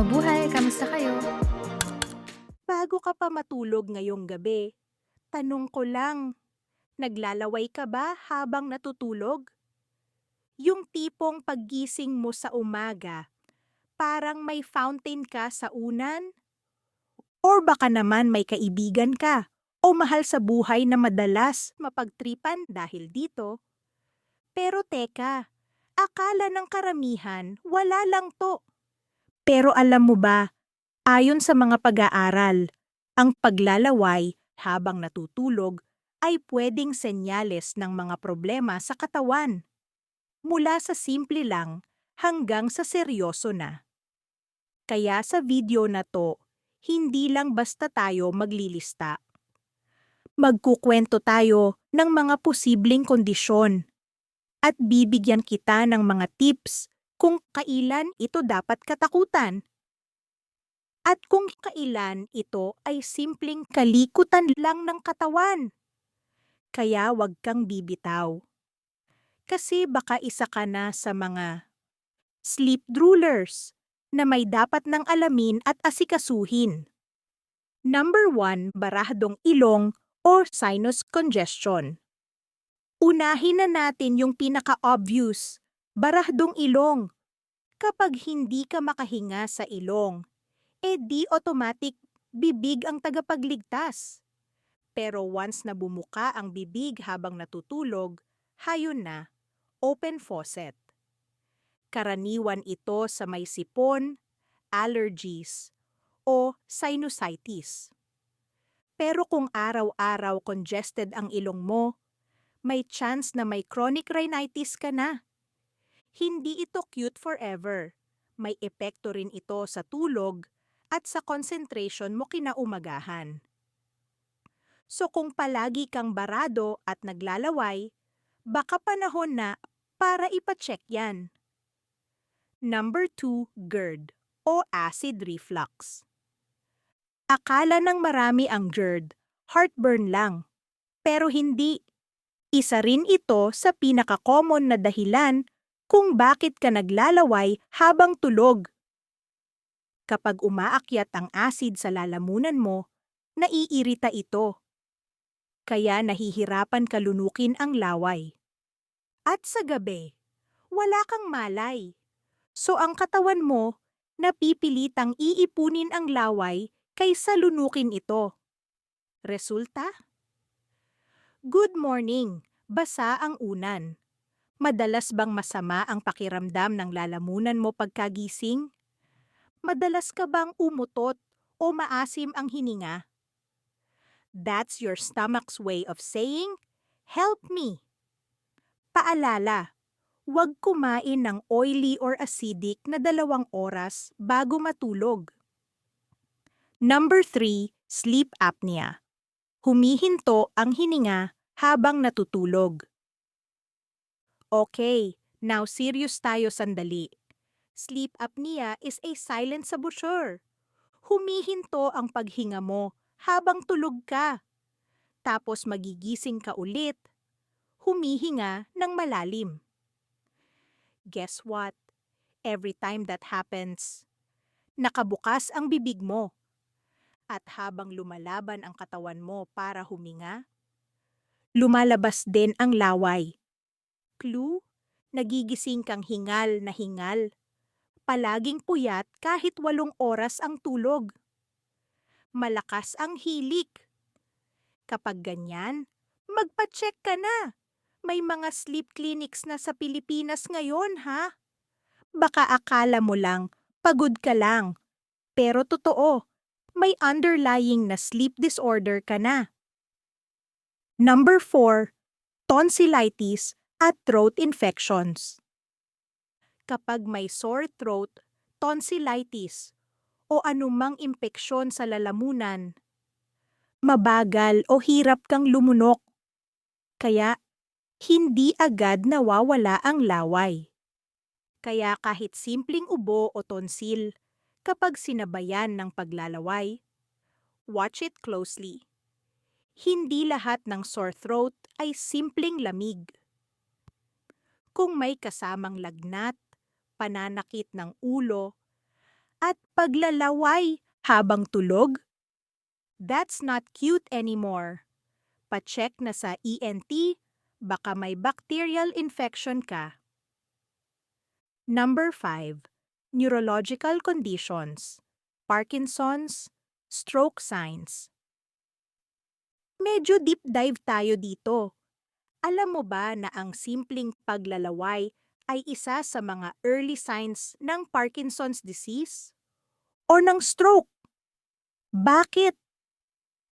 Mabuhay, kamusta kayo? Bago ka pa matulog ngayong gabi, tanong ko lang, naglalaway ka ba habang natutulog? Yung tipong paggising mo sa umaga, parang may fountain ka sa unan? Or baka naman may kaibigan ka o mahal sa buhay na madalas mapagtripan dahil dito? Pero teka, akala ng karamihan wala lang to. Pero alam mo ba, Ayon sa mga pag-aaral, ang paglalaway habang natutulog ay pwedeng senyales ng mga problema sa katawan. Mula sa simple lang hanggang sa seryoso na. Kaya sa video na to, hindi lang basta tayo maglilista. Magkukwento tayo ng mga posibleng kondisyon at bibigyan kita ng mga tips kung kailan ito dapat katakutan at kung kailan ito ay simpleng kalikutan lang ng katawan. Kaya wag kang bibitaw. Kasi baka isa ka na sa mga sleep droolers na may dapat ng alamin at asikasuhin. Number 1, barahdong ilong or sinus congestion. Unahin na natin yung pinaka-obvious, barahdong ilong. Kapag hindi ka makahinga sa ilong, eh di automatic bibig ang tagapagligtas. Pero once na bumuka ang bibig habang natutulog, hayon na, open faucet. Karaniwan ito sa may sipon, allergies, o sinusitis. Pero kung araw-araw congested ang ilong mo, may chance na may chronic rhinitis ka na. Hindi ito cute forever. May epekto rin ito sa tulog at sa concentration mo kinaumagahan. So kung palagi kang barado at naglalaway, baka panahon na para ipacheck yan. Number 2, GERD o acid reflux. Akala ng marami ang GERD, heartburn lang. Pero hindi. Isa rin ito sa pinaka-common na dahilan kung bakit ka naglalaway habang tulog kapag umaakyat ang acid sa lalamunan mo, naiirita ito. Kaya nahihirapan kalunukin ang laway. At sa gabi, wala kang malay. So ang katawan mo, napipilitang iipunin ang laway kaysa lunukin ito. Resulta? Good morning, basa ang unan. Madalas bang masama ang pakiramdam ng lalamunan mo pagkagising? Madalas ka bang umutot o maasim ang hininga? That's your stomach's way of saying, help me. Paalala, huwag kumain ng oily or acidic na dalawang oras bago matulog. Number 3, sleep apnea. Humihinto ang hininga habang natutulog. Okay, now serious tayo sandali. Sleep apnea is a silent saboteur. Humihinto ang paghinga mo habang tulog ka. Tapos magigising ka ulit. Humihinga ng malalim. Guess what? Every time that happens, nakabukas ang bibig mo. At habang lumalaban ang katawan mo para huminga, lumalabas din ang laway. Clue? Nagigising kang hingal na hingal palaging puyat kahit walong oras ang tulog. Malakas ang hilik. Kapag ganyan, magpa-check ka na. May mga sleep clinics na sa Pilipinas ngayon, ha? Baka akala mo lang, pagod ka lang. Pero totoo, may underlying na sleep disorder ka na. Number 4, tonsillitis at throat infections kapag may sore throat, tonsillitis, o anumang impeksyon sa lalamunan. Mabagal o hirap kang lumunok. Kaya, hindi agad nawawala ang laway. Kaya kahit simpleng ubo o tonsil, kapag sinabayan ng paglalaway, watch it closely. Hindi lahat ng sore throat ay simpleng lamig. Kung may kasamang lagnat, pananakit ng ulo, at paglalaway habang tulog? That's not cute anymore. Pacheck na sa ENT, baka may bacterial infection ka. Number 5. Neurological conditions. Parkinson's, stroke signs. Medyo deep dive tayo dito. Alam mo ba na ang simpleng paglalaway ay isa sa mga early signs ng Parkinson's disease? O ng stroke? Bakit?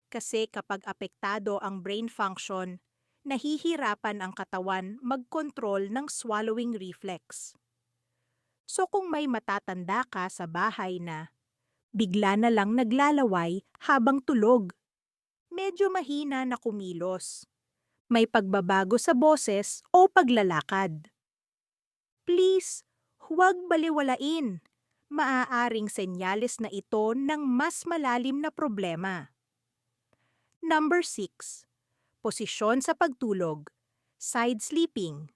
Kasi kapag apektado ang brain function, nahihirapan ang katawan mag-control ng swallowing reflex. So kung may matatanda ka sa bahay na bigla na lang naglalaway habang tulog, medyo mahina na kumilos, may pagbabago sa boses o paglalakad. Please, huwag baliwalain. Maaaring senyales na ito ng mas malalim na problema. Number 6. Posisyon sa pagtulog. Side sleeping.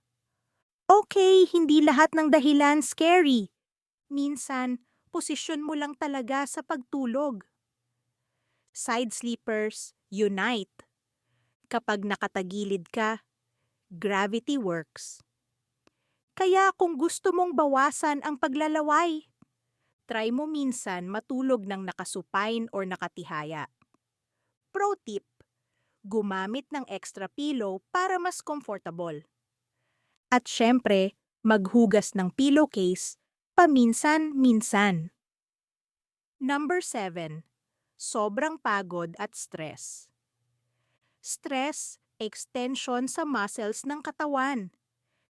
Okay, hindi lahat ng dahilan scary. Minsan, posisyon mo lang talaga sa pagtulog. Side sleepers, unite. Kapag nakatagilid ka, gravity works. Kaya kung gusto mong bawasan ang paglalaway, try mo minsan matulog ng nakasupine or nakatihaya. Pro tip, gumamit ng extra pillow para mas comfortable. At syempre, maghugas ng pillowcase paminsan-minsan. Number 7. Sobrang pagod at stress. Stress, extension sa muscles ng katawan.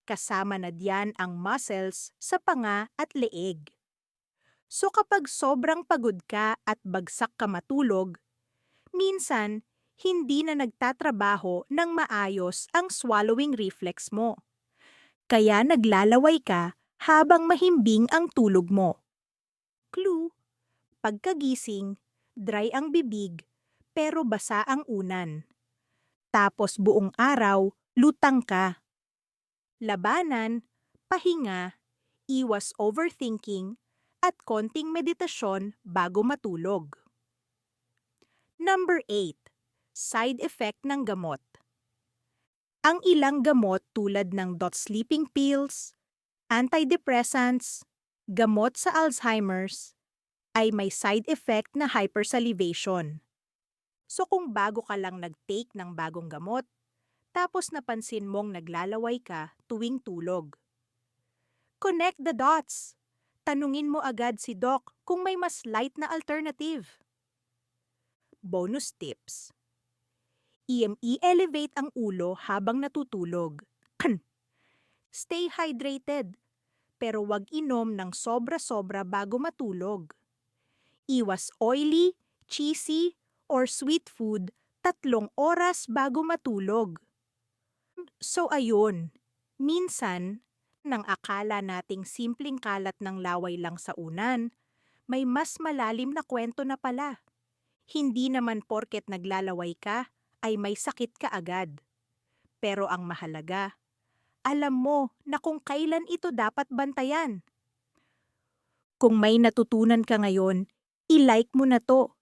Kasama na diyan ang muscles sa panga at leeg. So kapag sobrang pagod ka at bagsak ka matulog, minsan hindi na nagtatrabaho ng maayos ang swallowing reflex mo kaya naglalaway ka habang mahimbing ang tulog mo. Clue, pagkagising, dry ang bibig pero basa ang unan. Tapos buong araw, lutang ka. Labanan, pahinga, iwas overthinking, at konting meditasyon bago matulog. Number 8. Side effect ng gamot. Ang ilang gamot tulad ng dot sleeping pills, antidepressants, gamot sa Alzheimer's, ay may side effect na hypersalivation. So kung bago ka lang nag-take ng bagong gamot, tapos napansin mong naglalaway ka tuwing tulog. Connect the dots. Tanungin mo agad si doc kung may mas light na alternative. Bonus tips. EME-elevate ang ulo habang natutulog. Stay hydrated, pero wag inom ng sobra-sobra bago matulog. Iwas oily, cheesy, or sweet food tatlong oras bago matulog. So ayun, minsan, nang akala nating simpleng kalat ng laway lang sa unan, may mas malalim na kwento na pala. Hindi naman porket naglalaway ka, ay may sakit ka agad. Pero ang mahalaga, alam mo na kung kailan ito dapat bantayan. Kung may natutunan ka ngayon, i-like mo na to.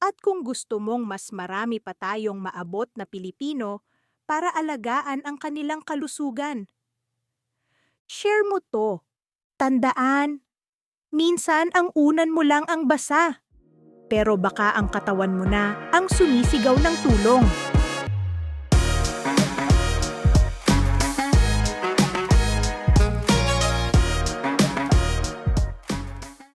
At kung gusto mong mas marami pa tayong maabot na Pilipino para alagaan ang kanilang kalusugan, share mo to. Tandaan, minsan ang unan mo lang ang basa pero baka ang katawan mo na ang sumisigaw ng tulong.